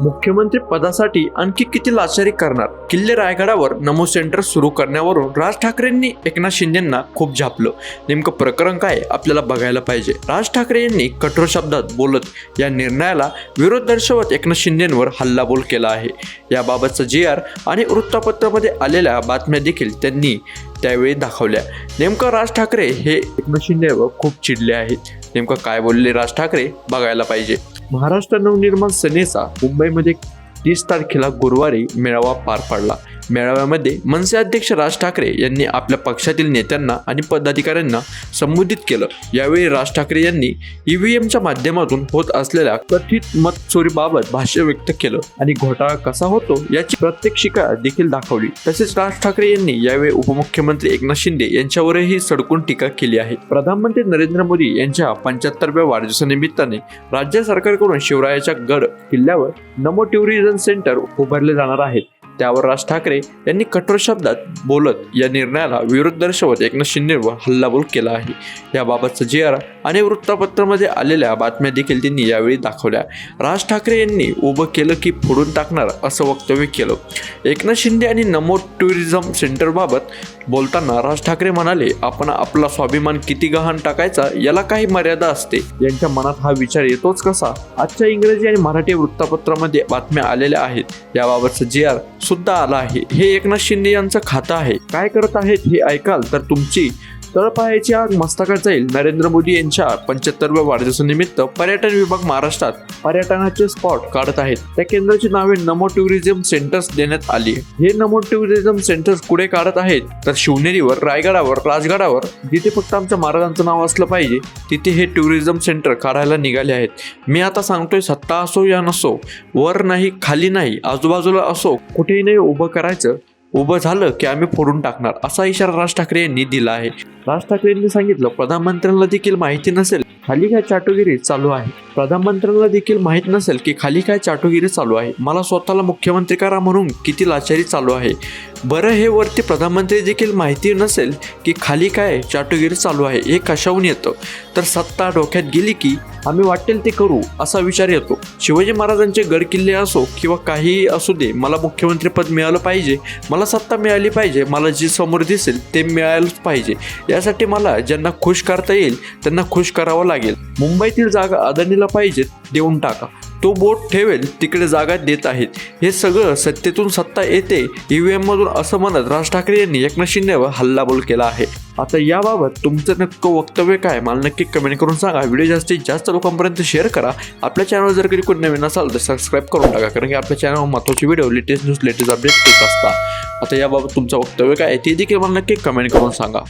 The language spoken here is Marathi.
मुख्यमंत्री पदासाठी आणखी किती लाचारी करणार? किल्ले रायगडावर नमो सेंटर सुरू करण्यावरून राज ठाकरेंनी एकनाथ शिंदेंना खूप झापलं. नेमकं प्रकरण काय आपल्याला बघायला पाहिजे. राज ठाकरे यांनी कठोर शब्दात बोलत या निर्णयाला विरोध दर्शवत एकनाथ शिंदेंवर हल्लाबोल केला आहे. याबाबतचं जी आर आणि वृत्तपत्रामध्ये आलेल्या बातम्या देखील त्यांनी त्यावेळी दाखवल्या. नेमकं राज ठाकरे हे एकनाथ शिंदेवर खूप चिडले आहेत. नेमकं काय बोलले राज ठाकरे बघायला पाहिजे. महाराष्ट्र नवनिर्माण सेनेचा मुंबईमध्ये तीस तारखेला गुरुवारी मेळावा पार पाडला. मेळाव्यामध्ये मनसे अध्यक्ष राज ठाकरे यांनी आपल्या पक्षातील नेत्यांना आणि पदाधिकाऱ्यांना संबोधित केलं. यावेळी राज ठाकरे यांनी ईव्हीएमच्या माध्यमातून होत असलेल्या कथित मतचोरीबाबत भाष्य व्यक्त केलं. आणि घोटाळा कसा होतो याची प्रत्येक शिका देखील दाखवली. तसेच राज ठाकरे यांनी यावेळी उपमुख्यमंत्री एकनाथ शिंदे यांच्यावरही सडकून टीका केली आहे. प्रधानमंत्री नरेंद्र मोदी यांच्या पंच्याहत्तरव्या वाढदिवसानिमित्ताने राज्य सरकारकडून शिवरायाच्या गड किल्ल्यावर नमो टुरिझम सेंटर उभारले जाणार आहेत. त्यावर राज ठाकरे यांनी कठोर शब्दात बोलत या निर्णयाला विरोध दर्शवत एकनाथ शिंदेवर हल्लाबोल केला आहे. याबाबतचा जी आर आणि वृत्तपत्रामध्ये आलेल्या बातम्या देखील त्यांनी यावेळी दाखवल्या. राज ठाकरे यांनी उभं केलं की फोडून टाकणार असं वक्तव्य केलं. एकनाथ शिंदे आणि नमो टुरिझम सेंटरबाबत बोलताना राज ठाकरे म्हणाले आपण आपला स्वाभिमान किती गहाण टाकायचा याला काही मर्यादा असते. यांच्या मनात हा विचार येतोच कसा? आजच्या इंग्रजी आणि मराठी वृत्तपत्रामध्ये बातम्या आलेल्या आहेत. याबाबतचं जी आर सुद्धा आला आहे. हे एकनाथ शिंदे यांचं खातं आहे. काय करत आहेत हे ऐकाल तर तुमची तळपायाची आग मस्तकात जाईल. नरेंद्र मोदी यांच्या पंच्याहत्तरव्या वाढदिवसानिमित्त पर्यटन विभाग महाराष्ट्रात पर्यटनाचे स्पॉट काढत आहेत. त्या केंद्राची नावे नमो टुरिझम सेंटर्स देण्यात आली. हे नमो टुरिझम सेंटर्स कुठे काढत आहेत तर शिवनेरीवर रायगडावर राजगडावर जिथे फक्त आमच्या महाराजांचं नाव असलं पाहिजे तिथे हे टुरिझम सेंटर काढायला निघाले आहेत. मी आता सांगतोय सत्ता असो या नसो वर नाही खाली नाही आजूबाजूला असो कुठेही नाही उभं करायचं. उभं झालं की आम्ही फोडून टाकणार असा इशारा राज ठाकरे यांनी दिला आहे. राज ठाकरे यांनी सांगितलं प्रधानमंत्र्यांना देखील माहिती नसेल खाली काय चाटोगिरी चालू आहे. प्रधानमंत्र्यांना देखील माहीत नसेल की खाली काय चाटोगिरी चालू आहे. मला स्वतःला मुख्यमंत्री करा म्हणून किती लाचारी चालू आहे. बरं हे वरती प्रधानमंत्री देखील माहिती नसेल की खाली काय चाटोगिरी चालू आहे हे कशाहून येतं? तर सत्ता डोक्यात गेली की आम्ही वाटेल ते करू असा विचार येतो. शिवाजी महाराजांचे गडकिल्ले असो किंवा काहीही असू दे मला मुख्यमंत्रीपद मिळालं पाहिजे मला सत्ता मिळाली पाहिजे मला जी समोर दिसेल ते मिळायलाच पाहिजे. यासाठी मला ज्यांना खुश करता येईल त्यांना खुश करावं लागेल. मुंबईतील जागा अदानीला पाहिजेत देऊन टाका. तो बोट ठेवेल तिकडे जागा देत आहेत. हे सगळं सत्तेतून सत्ता येते ईव्हीएममधून असं म्हणत राज ठाकरे यांनी एकनाथ शिंदेवर हल्लाबोल केला आहे. आता याबाबत तुमचं नक्कं वक्तव्य काय? मला नक्की कमेंट करून सांगा. व्हिडिओ जास्तीत जास्त लोकांपर्यंत शेअर करा. आपल्या चॅनल जर कधी कोणी नवीन असाल तर सबस्क्राईब करून टाका. कारण की आपल्या चॅनलवर महत्त्वाचे video latest news latest update येत असतात. आता याबाबत तुमचं वक्तव्य काय आहे ते देखील मला नक्की कमेंट करून सांगा.